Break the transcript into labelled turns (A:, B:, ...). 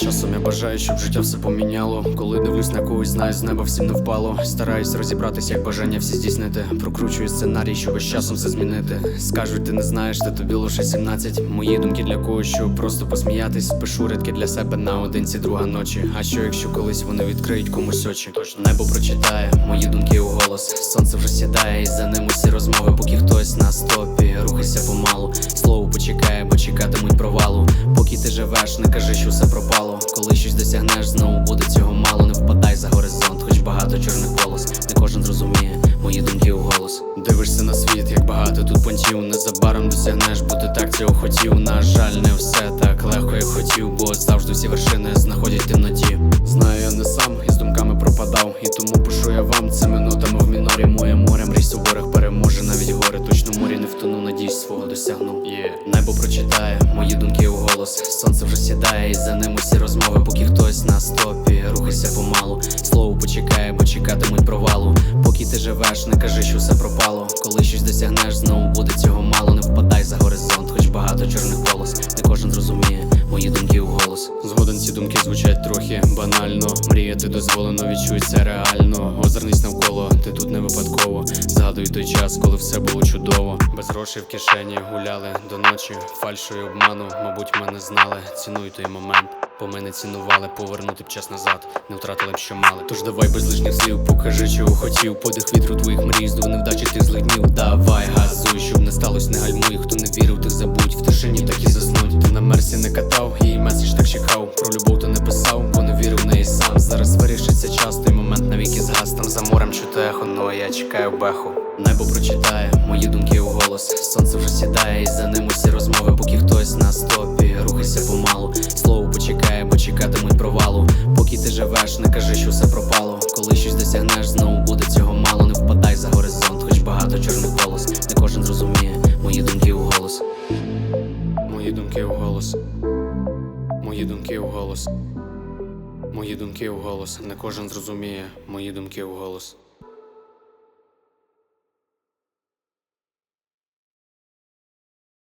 A: Часом я бажаю, щоб життя все поміняло. Коли дивлюсь на когось, знаю, з неба всім не впало. Стараюсь розібратись, як бажання всі здійснити. Прокручую сценарій, щоб з часом все змінити. Скажуть, ти не знаєш, та тобі лише 17 Мої думки для когось, щоб просто посміятись. Пишу рядки для себе наодинці, друга ночі. А що якщо колись вони відкриють комусь очі? Тож небо прочитає мої думки у голос. Сонце вже сідає, і за ним усі розмови, поки хтось на стопі. Рухайся помалу. Слово почекає, бо чекатимуть провалу. Живеш, не кажи, що все пропало. Коли щось досягнеш, знову буде цього мало. Не впадай за горизонт, хоч багато чорних полос. Не кожен зрозуміє мої думки у голос. Дивишся на світ, як багато тут понтів. Незабаром досягнеш, бо так цього хотів. На жаль, не все так легко, як хотів, бо завжди всі вершини думками і тому пишу я вам цими нотами в мінорі. Моє море мрій суворих переможе навіть гори. Точно морі не втону, надій свого досягну. Yeah. Небо прочитає мої думки у голос. Сонце вже сідає, і за ним усі розмови, поки хтось на стопі. Рухайся помалу. Слово почекає, бо чекатимуть провалу. Поки ти живеш, не кажи, що все пропало. Коли щось досягнеш, знову буде цього мало. Не впадай за горизонт, хоч багато чорних думки звучать трохи банально. Мріяти дозволено, відчуй це реально. Озирнись навколо, ти тут не випадково. Згадуй той час, коли все було чудово. Без грошей в кишені гуляли до ночі. Фальшою обману, мабуть, мене знали. Цінуй той момент. Бо ми не цінували, повернути б час назад, не втратили б що мали. Тож давай без лишніх слів, покажи, чого хотів. Подих вітру твоїх мрій, здув невдачі тих злих днів. Давай, газуй, щоб не сталося, не гальмуй. Хто не вірив, тих забудь, в тишині так і заснуть. Ти на мерсі не катав, її меседж так чекав. Про любов ти не писав, бо не вірив в неї сам. Зараз вирішиться час, той момент навіки згас там за морем чути ехо, ну а я чекаю беху. Небо прочитає мої думки у голос. Сонце вже сідає, і за ним усі розмови, поки хтось на стопі. Рухайся помалу. Що все пропало. Коли щось досягнеш, знову буде цього мало. Не впадай за горизонт, хоч багато чорних полос. Не кожен зрозуміє мої думки у голос. Мої думки у голос. Мої думки у голос. Мої думки у голос. Не кожен зрозуміє мої думки у голос.